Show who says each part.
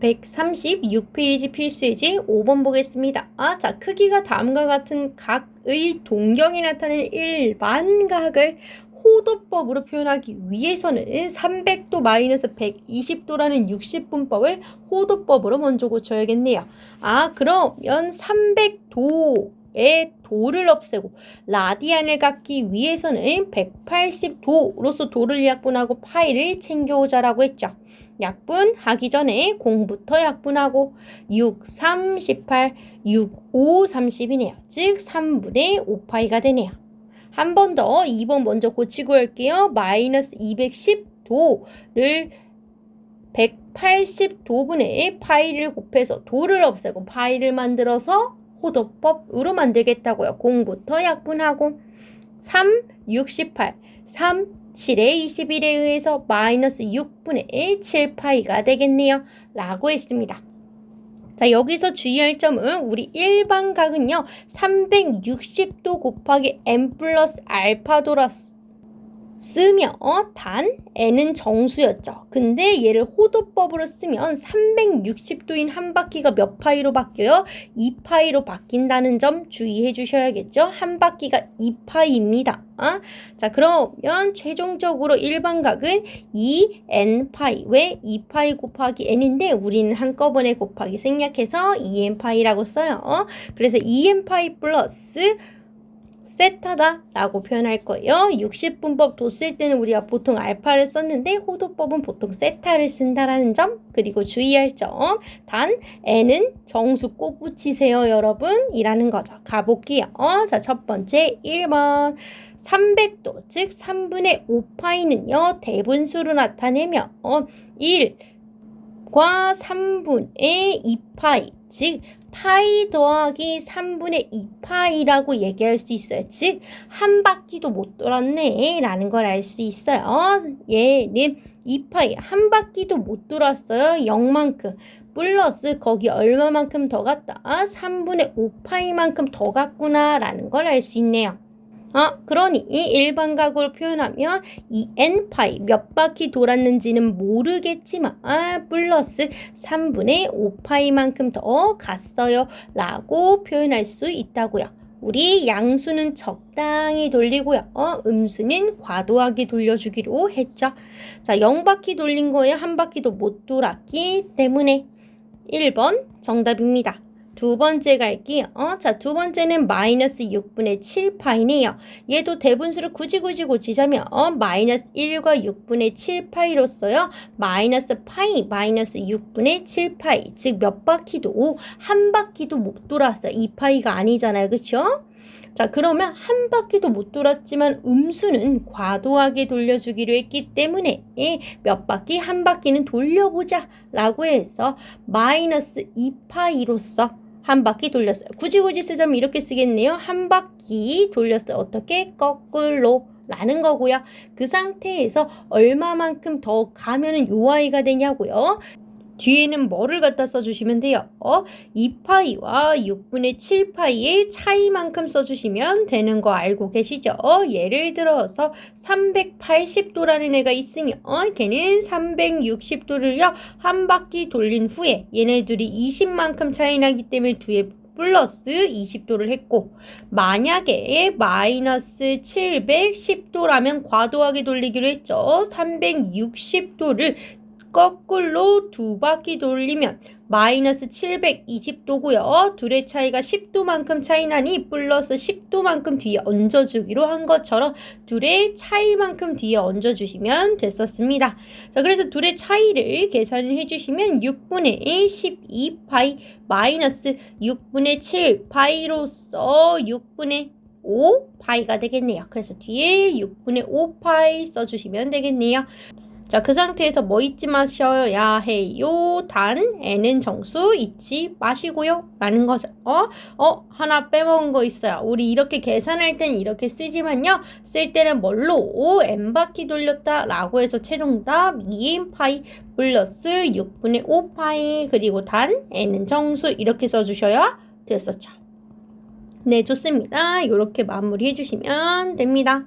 Speaker 1: 136페이지 필수이지 5번 보겠습니다. 아, 자, 크기가 다음과 같은 각의 동경이 나타내는 일반 각을 호도법으로 표현하기 위해서는 300도 마이너스 120도라는 60분법을 호도법으로 먼저 고쳐야겠네요. 아, 그러면 300도 의 도를 없애고 라디안을 갖기 위해서는 180도로서 도를 약분하고 파이를 챙겨오자라고 했죠. 약분 하기 전에 공부터 약분하고 6, 3, 18, 6, 5, 30이네요. 즉 3분의 5파이가 되네요. 한 번 더 2번 먼저 고치고 할게요. 마이너스 210도를 180도분의 파이를 곱해서 도를 없애고 파이를 만들어서 호도법으로 만들겠다고요. 공부터 약분하고 3, 68, 3, 7의 21에 의해서 마이너스 6분의 7파이가 되겠네요. 라고 했습니다. 자, 여기서 주의할 점은 우리 일반각은요, 360도 곱하기 n 플러스 알파 도라스 쓰면 단 n은 정수였죠. 근데 얘를 호도법으로 쓰면 360도인 한 바퀴가 몇 파이로 바뀌어요? 2파이로 바뀐다는 점 주의해 주셔야겠죠. 한 바퀴가 2파이입니다. 어? 자, 그러면 최종적으로 일반각은 2n파이. 왜 2파이 곱하기 n인데 우리는 한꺼번에 곱하기 생략해서 2n파이라고 써요. 어? 그래서 2n파이 플러스 세타다 라고 표현할 거예요. 60분법 도 쓸 때는 우리가 보통 알파를 썼는데 호도법은 보통 세타를 쓴다라는 점 그리고 주의할 점 단 n은 정수 꼭 붙이세요 여러분 이라는 거죠. 가볼게요. 자 첫 번째 1번 300도 즉 3분의 5파이는요 대분수로 나타내면 어, 1과 3분의 2파이 즉 파이 더하기 3분의 2파이라고 얘기할 수 있어요. 즉, 한 바퀴도 못 돌았네. 라는 걸 알 수 있어요. 얘는 2파이, 한 바퀴도 못 돌았어요. 0만큼. 플러스 거기 얼마만큼 더 갔다? 3분의 5파이만큼 더 갔구나. 라는 걸 알 수 있네요. 아, 그러니 일반각으로 표현하면 이 n파이 몇 바퀴 돌았는지는 모르겠지만 아, 플러스 3분의 5파이만큼 더 갔어요 라고 표현할 수 있다고요. 우리 양수는 적당히 돌리고요. 어, 음수는 과도하게 돌려주기로 했죠. 자, 0바퀴 돌린 거에 한 바퀴도 못 돌았기 때문에 1번 정답입니다. 두 번째 갈게요. 어? 자, 두 번째는 마이너스 6분의 7파이네요. 얘도 대분수를 굳이 굳이 고치자면 어? 마이너스 1과 6분의 7파이로 써요. 마이너스 파이, 마이너스 6분의 7파이. 즉 몇 바퀴도 한 바퀴도 못 돌았어요. 2파이가 아니잖아요. 그쵸? 자, 그러면 한 바퀴도 못 돌았지만 음수는 과도하게 돌려주기로 했기 때문에 몇 바퀴 한 바퀴는 돌려보자 라고 해서 마이너스 2파이로서 한 바퀴 돌렸어요. 굳이 굳이 쓰자면 이렇게 쓰겠네요. 한 바퀴 돌렸어요. 어떻게? 거꾸로 라는 거고요. 그 상태에서 얼마만큼 더 가면은 요 아이가 되냐고요. 뒤에는 뭐를 갖다 써주시면 돼요. 어? 2파이와 6분의 7파이의 차이만큼 써주시면 되는 거 알고 계시죠? 예를 들어서 380도라는 애가 있으면 어? 걔는 360도를요 한 바퀴 돌린 후에 얘네들이 20만큼 차이 나기 때문에 뒤에 플러스 20도를 했고 만약에 마이너스 710도라면 과도하게 돌리기로 했죠. 360도를 거꾸로 두 바퀴 돌리면 마이너스 720도고요. 둘의 차이가 10도만큼 차이 나니 플러스 10도만큼 뒤에 얹어주기로 한 것처럼 둘의 차이만큼 뒤에 얹어주시면 됐었습니다. 자, 그래서 둘의 차이를 계산을 해주시면 6분의 12파이 마이너스 6분의 7파이로서 6분의 5파이가 되겠네요. 그래서 뒤에 6분의 5파이 써주시면 되겠네요. 자, 그 상태에서 뭐 잊지 마셔야 해요? 단, n은 정수 잊지 마시고요. 라는 거죠. 어? 어? 하나 빼먹은 거 있어요. 우리 이렇게 계산할 때는 이렇게 쓰지만요. 쓸 때는 뭘로? n바퀴 돌렸다. 라고 해서 최종답 2n파이 플러스 6분의 5파이 그리고 단, n은 정수 이렇게 써주셔야 됐었죠. 네, 좋습니다. 이렇게 마무리해 주시면 됩니다.